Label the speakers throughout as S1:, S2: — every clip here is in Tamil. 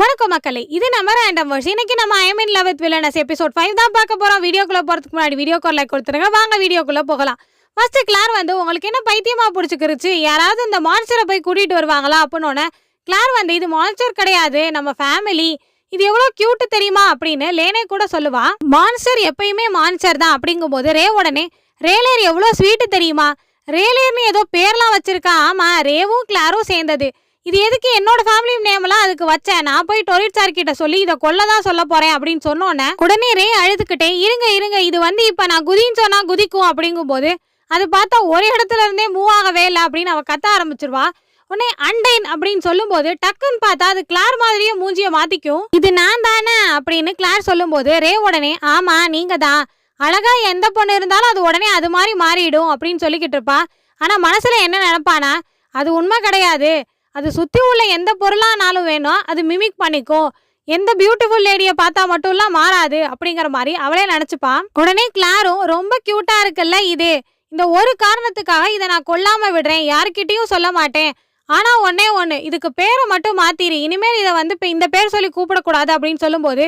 S1: வணக்கம் மக்களே இது நம்ம ரேண்டம் வர்ஸ் இன்னைக்கு நம்ம I'm love with villainess episode five தான் பார்க்க போறோம். வீடியோக்குள்ள போறதுக்கு முன்னாடி வீடியோக்கு லைக் கொடுத்துருங்க. வாங்க வீடியோக்குள்ள போகலாம். ஃபர்ஸ்ட் கிளார் வந்து உங்களுக்கு என்ன பைத்தியமா பிடிச்சிக்கிருச்சு? யாராவது இந்த மான்ஸ்டரை போய் கூட்டிட்டு வருவாங்களா அப்படின்னு கிளார் வந்து இது மான்ஸ்டர் கிடையாது நம்ம ஃபேமிலி இது எவ்வளோ க்யூட்டு தெரியுமா அப்படின்னு லேனே கூட சொல்லுவா. மான்ஸ்டர் எப்பயுமே மான்ஸ்டர் தான் அப்படிங்கும்போது ரே உடனே ரேலேர் எவ்வளோ ஸ்வீட்டு தெரியுமா? ரேலேர்னு ஏதோ பேர்லாம் வச்சிருக்கா. ஆமா ரேவும் கிளாரும் சேர்ந்தது. இது எதுக்கு என்னோட ஃபேமிலி நேம்லாம் அதுக்கு வச்சேன்? நான் போய் டொரிட் சார் கிட்ட சொல்லி இதை கொல்ல தான் சொல்ல போறேன் அப்படின்னு சொன்னோன்னே உடனே ரே அழுதுகிட்டே இருங்க இருங்க இது வந்து இப்ப நான் குதின்னு சொன்னா குதிக்கும் அப்படிங்கும்போது அது பார்த்தா ஒரு இடத்துல இருந்தே மூவ் ஆகவே இல்லை அப்படின்னு அவ கத்த ஆரம்பிச்சிருவா. உடனே அண்டைன் அப்படின்னு சொல்லும்போது டக்குன்னு பார்த்தா அது கிளார் மாதிரியே மூஞ்சிய மாத்திக்கும். இது நான் தானே அப்படின்னு கிளார் சொல்லும்போது ரே உடனே ஆமா நீங்க தான். அழகா எந்த பொண்ணு இருந்தாலும் அது உடனே அது மாதிரி மாறிடும் அப்படின்னு சொல்லிக்கிட்டு இருப்பா. ஆனா மனசுல என்ன நினைப்பானா அது உண்மை கிடையாது. அது சுற்றி உள்ள எந்த பொருளானாலும் வேணும். அது மிமிக் பண்ணிக்கும். எந்த பியூட்டிஃபுல் லேடியை பார்த்தா மட்டும்லாம் மாறாது அப்படிங்கிற மாதிரி அவளே நினச்சிப்பான். உடனே கிளாரும் ரொம்ப க்யூட்டாக இருக்குல்ல இது. இந்த ஒரு காரணத்துக்காக இதை நான் கொல்லாமல் விடுறேன். யாருக்கிட்டேயும் சொல்ல மாட்டேன். ஆனால் ஒன்னே ஒன்று இதுக்கு பேரை மட்டும் மாற்றிடு இனிமேல் இதை வந்து இப்போ இந்த பேர் சொல்லி கூப்பிடக்கூடாது அப்படின்னு சொல்லும்போது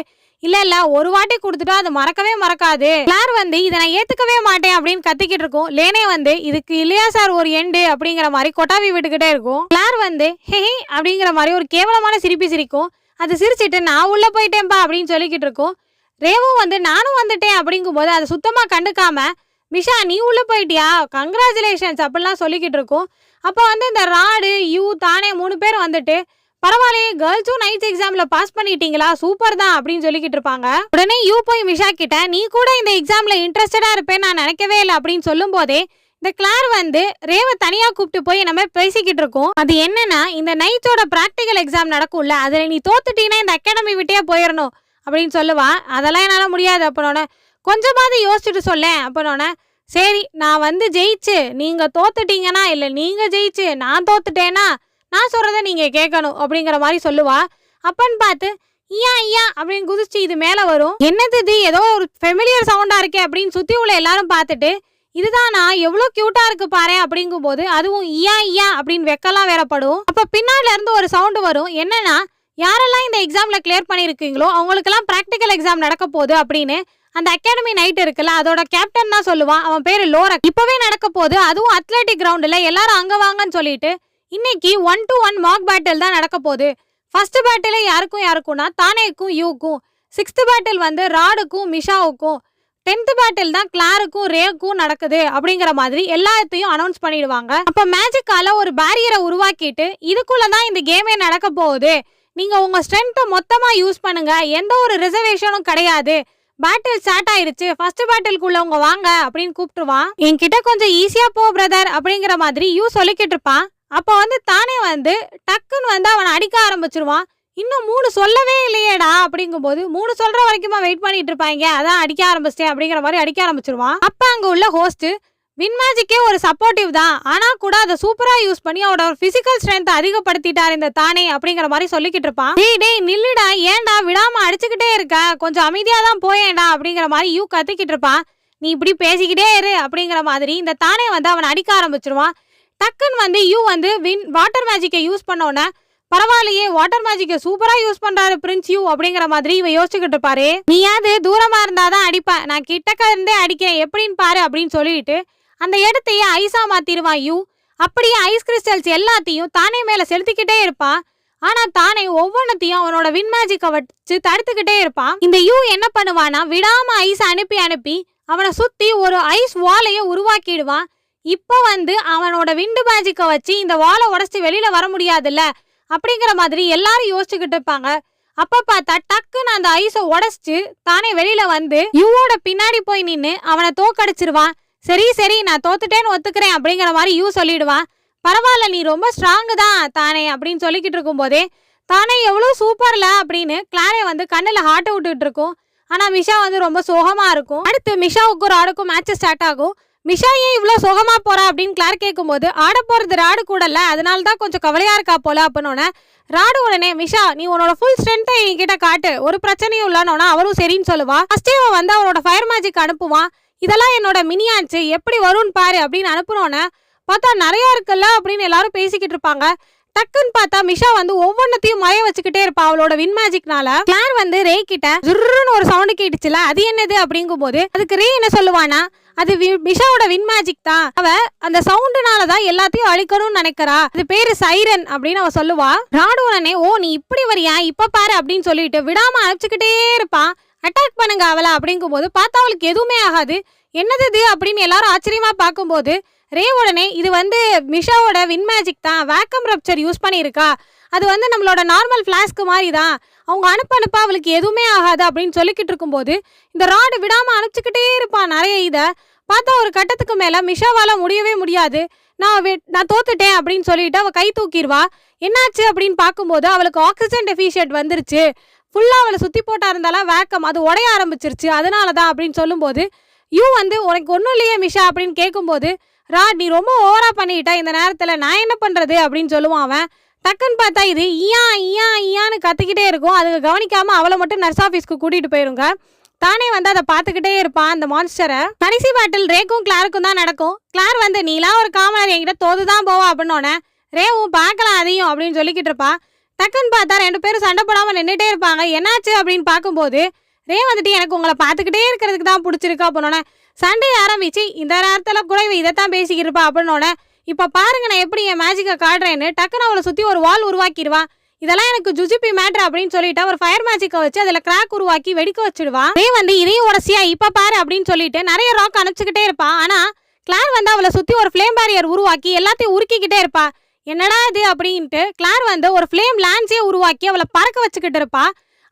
S1: இல்ல இல்ல ஒரு வாட்டி கொடுத்துட்டா அது மறக்கவே மறக்காது. கிளார் வந்து இதை நான் ஏத்துக்கவே மாட்டேன் அப்படின்னு கத்திக்கிட்டு இருக்கும். லேனே வந்து இதுக்கு இல்லையா சார் ஒரு எண்டு அப்படிங்கிற மாதிரி கொட்டாவி விட்டுக்கிட்டே இருக்கும். கிளார் வந்து ஹே அப்படிங்கிற மாதிரி ஒரு கேவலமான சிரிப்பி சிரிக்கும். அது சிரிச்சிட்டு நான் உள்ள போயிட்டேன்பா அப்படின்னு சொல்லிக்கிட்டு இருக்கும். ரேவும் வந்து நானும் வந்துட்டேன் அப்படிங்கும்போது அதை சுத்தமா கண்டுக்காம மிஷா நீ உள்ள போயிட்டியா? கங்க்ராச்சுலேஷன்ஸ் அப்படிலாம் சொல்லிக்கிட்டு இருக்கும். அப்போ வந்து இந்த ராடு யூ தானே மூணு பேர் வந்துட்டு பரவாயில்லையே கேர்ள்ஸும் நைட்ஸ் எக்ஸாம்ல பாஸ் பண்ணிட்டீங்களா? சூப்பர் தான் அப்படின்னு சொல்லிக்கிட்டு இருப்பாங்க. உடனே யூ போய் மிஷா கிட்ட நீ கூட இந்த எக்ஸாம்ல இன்ட்ரெஸ்டடா இருப்பேன் நான் நினைக்கவே இல்லை அப்படின்னு சொல்லும் போதே இந்த கிளார் வந்து ரேவ தனியா கூப்பிட்டு போய் நம்ம பேசிக்கிட்டு இருக்கோம். அது என்னன்னா இந்த நைட்ஸோட பிராக்டிகல் எக்ஸாம் நடக்கும்ல அதுல நீ தோத்துட்டீங்கன்னா இந்த அகாடமி விட்டே போயிடணும் அப்படின்னு சொல்லுவா. அதெல்லாம் என்னால முடியாது அப்பனோட. கொஞ்சமாவது யோசிச்சுட்டு சொல்லேன் அப்பனோட. சரி நான் வந்து ஜெயிச்சு நீங்க தோத்துட்டீங்கன்னா இல்ல நீங்க ஜெயிச்சு நான் தோத்துட்டேன்னா நான் சொல்கிறத நீங்கள் கேட்கணும் அப்படிங்கிற மாதிரி சொல்லுவா. அப்பன்னு பார்த்து ஐயா ஐயா அப்படின்னு குதிச்சு இது மேலே வரும். என்னது இது? ஏதோ ஒரு ஃபெமிலியர் சவுண்டாக இருக்கே அப்படின்னு சுற்றி உள்ள எல்லாரும் பார்த்துட்டு இதுதானா? எவ்வளோ க்யூட்டாக இருக்கு பாரு அப்படிங்கும்போது அதுவும் ஐயா ஐயா அப்படின்னு வெக்கலாம் வேறப்படும் அப்போ பின்னாடில இருந்து ஒரு சவுண்டு வரும். என்னன்னா யாரெல்லாம் இந்த எக்ஸாமில் கிளியர் பண்ணியிருக்கீங்களோ அவங்களுக்கெல்லாம் ப்ராக்டிக்கல் எக்ஸாம் நடக்க போகுது அப்படின்னு அந்த அகாடமி நைட் இருக்குல்ல அதோட கேப்டன் தான் சொல்லுவான். அவன் பேரு லோரக். இப்பவே நடக்க போகுது. அதுவும் அத்லெட்டிக் கிரவுண்டுல எல்லாரும் அங்க வாங்கன்னு சொல்லிட்டு இன்னைக்கு one to one mock battle தான் நடக்க போகுது. ஃபர்ஸ்ட் பேட்டில் யாருக்கும் யாருக்கும்னா தானேக்கும் யூக்கும். சிக்ஸ்த் பேட்டில் வந்து ராடுக்கும் மிஷாவுக்கும். டென்த் பேட்டில் தான் கிளாருக்கும் ரேக்கும் நடக்குது அப்படிங்கிற மாதிரி எல்லாத்தையும் அனௌன்ஸ் பண்ணிடுவாங்க. அப்போ மேஜிக்கால ஒரு பேரியரை உருவாக்கிட்டு இதுக்குள்ள தான் இந்த கேமே நடக்க போகுது. நீங்க உங்க ஸ்ட்ரென்த்தை மொத்தமா யூஸ் பண்ணுங்க. எந்த ஒரு ரிசர்வேஷனும் கிடையாது. பேட்டில் ஸ்டார்ட் ஆயிருச்சு. ஃபர்ஸ்ட் பேட்டிலுக்குள்ள உங்க வாங்க அப்படின்னு கூப்பிட்டுருவான். என்கிட்ட கொஞ்சம் ஈஸியா போ பிரதர் அப்படிங்கிற மாதிரி யூ சொல்லிக்கிட்டு இருப்பான். அப்போ வந்து தானே வந்து டக்குன்னு வந்து அவனை அடிக்க ஆரம்பிச்சிருவான். இன்னும் மூணு சொல்லவே இல்லையேடா அப்படிங்கும்போது மூணு சொல்ற வரைக்குமா வெயிட் பண்ணிட்டு இருப்பாங்க? அதான் அடிக்க ஆரம்பிச்சிட்டேன் அப்படிங்கிற மாதிரி அடிக்க ஆரம்பிச்சிருவான். அப்போ அங்கே உள்ள ஹோஸ்ட் வின் மேஜிக்கே ஒரு சப்போர்ட்டிவ் தான். ஆனால் கூட அதை சூப்பராக யூஸ் பண்ணி அவரோட ஃபிசிக்கல் ஸ்ட்ரென்த்தை அதிகப்படுத்திட்டார் இந்த தானே அப்படிங்கிற மாதிரி சொல்லிக்கிட்டு இருப்பான். டேய் டேய் நில்லுடா. ஏன்டா விடாமல் அடிச்சுக்கிட்டே இருக்க? கொஞ்சம் அமைதியாக தான் போயேண்டா அப்படிங்கிற மாதிரி யூ கத்திக்கிட்டு இருப்பான். நீ இப்படி பேசிக்கிட்டே இரு அப்படிங்கிற மாதிரி இந்த தானே வந்து அவனை அடிக்க ஆரம்பிச்சிருவான். டக்குன்னு வந்து யூ வந்து வின் வாட்டர் மேஜிக்கை யூஸ் பண்ணோன்னே பரவாயில்லையே வாட்டர் மேஜிக்கை சூப்பரா யூஸ் பண்றாரு பிரின்ஸ் யூ அப்படிங்கிற மாதிரி இவன் யோசிச்சுக்கிட்டு இருப்பாரு. நீயாவது தூரமா இருந்தாதான் அடிப்பேன் நான் கிட்டக்க இருந்தே அடிக்கிறேன் எப்படின்னு பாரு அப்படின்னு சொல்லிட்டு அந்த இடத்தையே ஐஸா மாத்திருவான் யூ. அப்படியே ஐஸ் கிறிஸ்டல்ஸ் எல்லாத்தையும் தானே மேல செலுத்திக்கிட்டே இருப்பான். ஆனா தானே ஒவ்வொன்றத்தையும் அவனோட வின் மேஜிக்கை வச்சு தடுத்துக்கிட்டே இருப்பான். இந்த யூ என்ன பண்ணுவானா விடாம ஐஸ் அனுப்பி அனுப்பி அவனை சுத்தி ஒரு ஐஸ் வாலையை உருவாக்கிடுவான். இப்போ வந்து அவனோட விண்டு மேஜிக்கை வச்சு இந்த வாலை உடச்சி வெளியில வர முடியாதுல்ல? அப்படிங்கிற மாதிரி எல்லாரும் யோசிச்சுக்கிட்டு இருப்பாங்க. அப்ப பார்த்தா டக்குன்னு அந்த ஐஸை உடைச்சு தானே வெளியில வந்து யூவோட பின்னாடி போய் நின்று அவனை தோக்கடிச்சிருவான். சரி சரி நான் தோத்துட்டேன்னு ஒத்துக்கிறேன் அப்படிங்கிற மாதிரி யூ சொல்லிடுவான். பரவாயில்ல நீ ரொம்ப ஸ்ட்ராங்கு தான் தானே அப்படின்னு சொல்லிக்கிட்டு இருக்கும்போதே தானே எவ்வளோ சூப்பர்ல அப்படின்னு கிளாரே வந்து கண்ணில் ஹார்ட் விட்டுட்டு இருக்கும். ஆனால் மிஷா வந்து ரொம்ப சோகமாக இருக்கும். அடுத்து மிஷாவுக்கும் ராடுக்கும் மேட்ச்சை ஸ்டார்ட் ஆகும். மிஷா ஏன் இவ்வளோ சுகமாக போகிறா அப்படின்னு கிளார் கேட்கும்போது ஆட போகிறது ராடு கூடல அதனால தான் கொஞ்சம் கவலையாக இருக்கா போல அப்படின்னோடனே ராடு உடனே மிஷா நீ உன்னோட ஃபுல் ஸ்ட்ரென்த்தை என்கிட்ட காட்டு ஒரு பிரச்சனையும் இல்லைன்னு அவரும் சரின்னு சொல்லுவா. ஃபஸ்ட்டே அவன் வந்து அவனோட ஃபயர் மேஜிக் அனுப்புவான் இதெல்லாம் என்னோட மினியாச்சு எப்படி வரும்னு பாரு அப்படின்னு அனுப்புனோன்னே பார்த்தா நிறையா இருக்குல்ல அப்படின்னு எல்லாரும் பேசிக்கிட்டு இருப்பாங்க. டக்குன்னு பார்த்தா மிஷா வந்து ஒவ்வொன்றத்தையும் மய வச்சுக்கிட்டே இருப்பா அவளோட வின் மேஜிக்னால. கிளார் வந்து ரே கிட்ட ஜுருன்னு ஒரு சவுண்டு கேட்டுச்சுல அது என்னது அப்படிங்கும்போது அதுக்கு ரே என்ன சொல்லுவானா அது வி- மிஷாவோட வின் மேஜிக் தான். அவ அந்த சவுண்டுனால தான் எல்லாத்தையும் அழிக்கணும்னு நினைக்கிறா. அது பேரு சைரன் அப்படின்னு அவ சொல்லுவா. ராடு உடனே ஓ நீ இப்படி வரியா? இப்ப பாரு அப்படின்னு சொல்லிட்டு விடாம அழைச்சுக்கிட்டே இருப்பான் அட்டாக் பண்ணுங்க அவளை அப்படிங்கும்போது பார்த்தா அவளுக்கு எதுவுமே ஆகாது. என்னது இது அப்படின்னு எல்லாரும் ஆச்சரியமாக பார்க்கும்போது ரே உடனே இது வந்து மிஷாவோட வின் மேஜிக் தான். வேக்கம் ரப்சர் யூஸ் பண்ணியிருக்கா. அது வந்து நம்மளோட நார்மல் ஃப்ளாஸ்க்கு மாதிரி தான் அவங்க அனுப்ப அனுப்ப அவளுக்கு எதுவுமே ஆகாது அப்படின்னு சொல்லிக்கிட்டு இருக்கும்போது இந்த ராடு விடாமல் அனுப்பிச்சிக்கிட்டே இருப்பான் நிறைய இதை. பார்த்தா ஒரு கட்டத்துக்கு மேலே மிஷாவால் முடியவே முடியாது. நான் நான் தோத்துட்டேன் அப்படின்னு சொல்லிட்டு அவள் கை தூக்கிடுவா. என்னாச்சு அப்படின்னு பார்க்கும்போது அவளுக்கு ஆக்சிஜன் டெஃபிஷியன்ட் வந்துருச்சு. ஃபுல்லாக அவளை சுற்றி போட்டா இருந்தாலும் வேக்கம் அது உடைய ஆரம்பிச்சிருச்சு. அதனால தான் அப்படின்னு சொல்லும்போது யூ வந்து உனக்கு ஒன்றும் இல்லையே மிஷா அப்படின்னு கேட்கும்போது ரா நீ ரொம்ப ஓவரா பண்ணிட்ட இந்த நேரத்தில் நான் என்ன பண்ணுறது அப்படின்னு சொல்லுவான் அவன். டக்குன்னு பார்த்தா இது ஈயா ஈயா ஈயான்னு கற்றுக்கிட்டே இருக்கும். அதுக்கு கவனிக்காமல் அவளை மட்டும் நர்ஸ் ஆஃபீஸ்க்கு கூட்டிகிட்டு போயிருங்க. தானே வந்து அதை பார்த்துக்கிட்டே இருப்பான் அந்த மான்ஸ்டரை கடைசி பாட்டில் ரேக்கும் கிளாருக்கும் தான் நடக்கும். கிளார் வந்து நீலாம் ஒரு காமனர் என்கிட்ட தோது தான் போவா அப்படின்னோடனே ரேவும் பார்க்கலாம் அதையும் அப்படின்னு சொல்லிக்கிட்டு இருப்பா. டக்குன்னு பார்த்தா ரெண்டு பேரும் சண்டை போடாமல் நின்றுட்டே இருப்பாங்க. என்னாச்சு? அப்படின்னு பார்க்கும்போது ரே வந்துட்டு எனக்கு உங்களை பார்த்துக்கிட்டே இருக்கிறதுக்கு தான் பிடிச்சிருக்கு அப்படின்னோடனே சண்டே ஆரம்பிச்சு இந்த நேரத்தில் கூட இவன் இதைத்தான் பேசிக்கிட்டு இருப்பா அப்படின்னோடனே இப்போ பாருங்க நான் எப்படி என் மேஜிக்கை காட்டுறேன்னு டக்குன்னு அவளை சுற்றி ஒரு வால் உருவாக்கிடுவா. இதெல்லாம் எனக்கு ஜுஜிபி மேட்ரு அப்படின்னு சொல்லிட்டு ஒரு ஃபயர் மேஜிக்கை வச்சு அதில் கிராக் உருவாக்கி வெடிக்க வச்சிடுவா. ரே வந்து இதையும் உரசியா இப்போ பாரு அப்படின்னு சொல்லிட்டு நிறைய ராக் அனுப்பிச்சுக்கிட்டே இருப்பா. ஆனால் கிளார் வந்து அவளை சுற்றி ஒரு ஃப்ளேம் பேரியர் உருவாக்கி எல்லாத்தையும் உருக்கிக்கிட்டே இருப்பா. என்னடா இது? அப்படின்ட்டு கிளார் வந்து ஒரு ஃப்ளேம் லான்ஸே உருவாக்கி அவளை பறக்க வச்சுக்கிட்டு இருப்பா.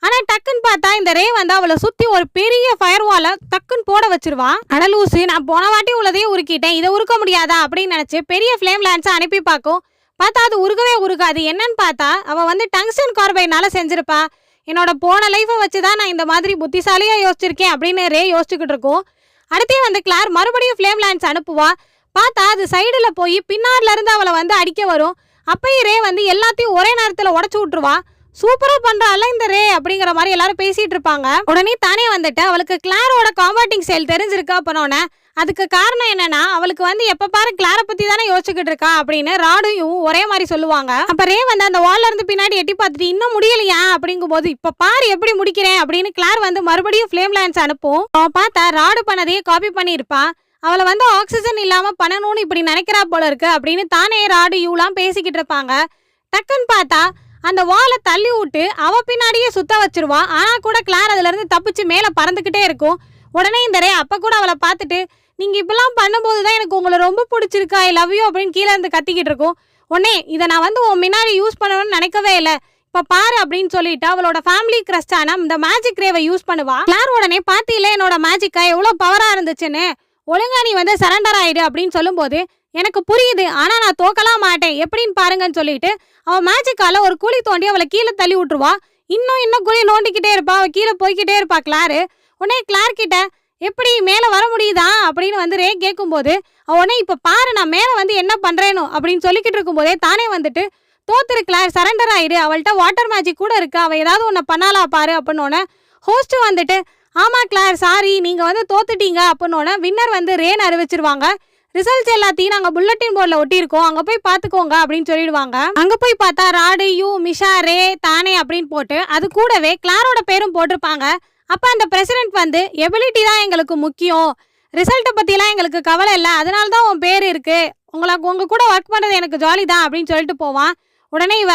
S1: ஆனா டக்குன்னு பார்த்தா இந்த ரே வந்து அவளை சுத்தி ஒரு பெரிய ஃபயர் வால டக்குன்னு போட வச்சிருவா. அடலூசு நான் போன வாட்டி உள்ளதையும் உருக்கிட்டேன். இதை உருக்க முடியாதா அப்படின்னு நினைச்சு பெரிய ஃப்ளேம் லான்ஸை அனுப்பி பார்க்கும். பார்த்தா அது உருகவே உருகாது. என்னன்னு பார்த்தா அவள் வந்து டங்ஸ்டன் கார்பைனால செஞ்சிருப்பா. என்னோட போன லைஃபை வச்சு தான் நான் இந்த மாதிரி புத்திசாலியா யோசிச்சிருக்கேன் அப்படின்னு ரே யோசிச்சுக்கிட்டு இருக்கோம். அடுத்தே வந்து கிளார் மறுபடியும் ஃப்ளேம் லான்ஸ் அனுப்புவா. பார்த்தா அது சைடில் போய் பின்னாடில இருந்து அவளை வந்து அடிக்க வரும். அப்பயும் ரே வந்து எல்லாத்தையும் ஒரே நேரத்தில் உடச்சு விட்டுருவா. சூப்பரா பண்றாள் இந்த ரே அப்படிங்கிற மாதிரி எல்லாரும் பேசிட்டு இருப்பாங்க. உடனே தானே வந்துட்டு அவளுக்கு கிளாரோட காம்பேட்டிங் செயல் தெரிஞ்சிருக்கா பண்ணோன்னே அதுக்கு காரணம் என்னன்னா அவளுக்கு வந்து எப்ப பாரு கிளாரை பத்தி தானே யோசிச்சுக்கிட்டு இருக்கா அப்படின்னு ராடையும் ஒரே மாதிரி சொல்லுவாங்க. அப்ப ரே வந்து அந்த வால்ல இருந்து பின்னாடி எட்டி பார்த்துட்டு இன்னும் முடியலையா? அப்படிங்கும்போது இப்ப பாரு எப்படி முடிக்கிறேன்? அப்படின்னு கிளார் வந்து மறுபடியும் ஃப்ளேம் லேண்ட்ஸ் அனுப்பும். அவன் பார்த்தா ராடு பண்ணதையே காப்பி பண்ணியிருப்பா. அவளை வந்து ஆக்சிஜன் இல்லாம பண்ணணும்னு இப்படி நினைக்கிறா போல இருக்கு அப்படின்னு தானே ராடு யூலாம் பேசிக்கிட்டு இருப்பாங்க. டக்குன்னு பார்த்தா அந்த வாலை தள்ளி விட்டு அவ பின்னாடியே சுத்த வச்சிருவா. ஆனா கூட கிளார் அதுல இருந்து தப்பிச்சு மேல பறந்துகிட்டே இருக்கும். உடனே இந்த ரே அப்ப கூட அவளை பார்த்துட்டு நீங்க இப்பெல்லாம் பண்ணும்போது தான் எனக்கு உங்களை ரொம்ப பிடிச்சிருக்கா. ஐ லவ் யூ அப்படின்னு கீழே இருந்து கத்திக்கிட்டு இருக்கும். உடனே இதை நான் வந்து உன் முன்னாடி யூஸ் பண்ணணும்னு நினைக்கவே இல்லை. இப்போ பாரு அப்படின்னு சொல்லிட்டு அவளோட ஃபேமிலி கிரஸ்டான இந்த மேஜிக் ரேவை யூஸ் பண்ணுவா. கிளார் உடனே பாத்தியில என்னோட மேஜிக்கா எவ்வளோ பவராக இருந்துச்சுன்னு? ஒழுங்கா நீ வந்து சரண்டர் ஆயிடு அப்படின்னு சொல்லும்போது எனக்கு புரியுது. ஆனால் நான் தோக்கலாம் மாட்டேன். எப்படின்னு பாருங்கன்னு சொல்லிட்டு அவள் மேஜிக்கால ஒரு குழி தோண்டி அவளை கீழே தள்ளி விட்டுருவா. இன்னும் இன்னும் குழி நோண்டிக்கிட்டே இருப்பா. அவள் கீழே போய்க்கிட்டே இருப்பா கிளாரு உடனே கிளார் கிட்ட எப்படி மேலே வர முடியுதா? அப்படின்னு வந்து ரே கேட்கும்போது அவ உடனே இப்போ பாரு நான் மேலே வந்து என்ன பண்ணுறேனோ அப்படின்னு சொல்லிக்கிட்டு இருக்கும்போதே தானே வந்துட்டு தோத்துரு கிளார் சரண்டர் ஆயிடு. அவள்கிட்ட வாட்டர் மேஜிக் கூட இருக்கு. அவள் ஏதாவது ஒன்று பண்ணாலா பாரு அப்படின்னோடனே ஹோஸ்ட்டு வந்துட்டு ஆமாம் கிளார் சாரி நீங்கள் வந்து தோத்துட்டீங்க அப்படின்னோடனே வின்னர் வந்து ரேன் அறிவிச்சிருவாங்க. ரிசல்ட்ஸ் எல்லாத்தையும் நாங்க புல்லட்டின் போர்டில் ஒட்டியிருக்கோம். அங்க போய் பாத்துக்கோங்க அப்படின்னு சொல்லிடுவாங்க. அங்க போய் பார்த்தா ராடு யூ மிஷா ரே தானே அப்படின்னு போட்டு அது கூடவே கிளாரோட பேரும் போட்டிருப்பாங்க. அப்ப அந்த பிரசிடென்ட் வந்து எபிலிட்டி தான் எங்களுக்கு முக்கியம். ரிசல்ட்டை பத்திலாம் எங்களுக்கு கவலை இல்லை. அதனால தான் உன் பேர் இருக்கு. உங்களுக்கு உங்க கூட ஒர்க் பண்ணுறது எனக்கு ஜாலி தான் அப்படின்னு சொல்லிட்டு போவான். உடனே இவ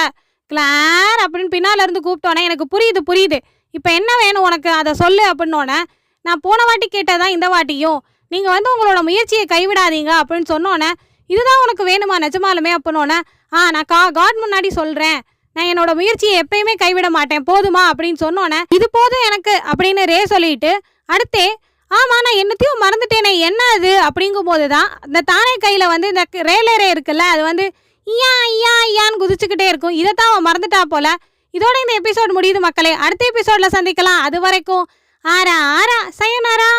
S1: கிளார் அப்படின்னு பின்னால இருந்து கூப்பிட்டோன்னே எனக்கு புரியுது புரியுது. இப்போ என்ன வேணும் உனக்கு? அதை சொல்லு அப்படின்னோடனே நான் போன வாட்டி கேட்டதான் இந்த வாட்டியும். நீங்கள் வந்து உங்களோட முயற்சியை கைவிடாதீங்க அப்படின்னு சொன்னோன்னே இதுதான் உனக்கு வேணுமா? நிஜமாலுமே? அப்படின்னோன்னே ஆ நான் கா காட் முன்னாடி சொல்கிறேன் நான் என்னோட முயற்சியை எப்பயுமே கைவிட மாட்டேன். போதுமா? அப்படின்னு சொன்னோன்னே இது போதும் எனக்கு அப்படின்னு ரே சொல்லிட்டு அடுத்தே ஆமா நான் என்னத்தையும் மறந்துட்டேனே என்ன அது? அப்படிங்கும்போது தான் இந்த தானே கையில் வந்து இந்த ரேலரே இருக்குல்ல அது வந்து ஐயா ஐயா ஐயான்னு குதிச்சுக்கிட்டே இருக்கும். இதைத்தான் அவன் மறந்துட்டா போல. இதோட இந்த எபிசோட் முடியுது மக்களே. அடுத்த எபிசோடில் சந்திக்கலாம். அது வரைக்கும் ஆரா ஆரா சயனாரா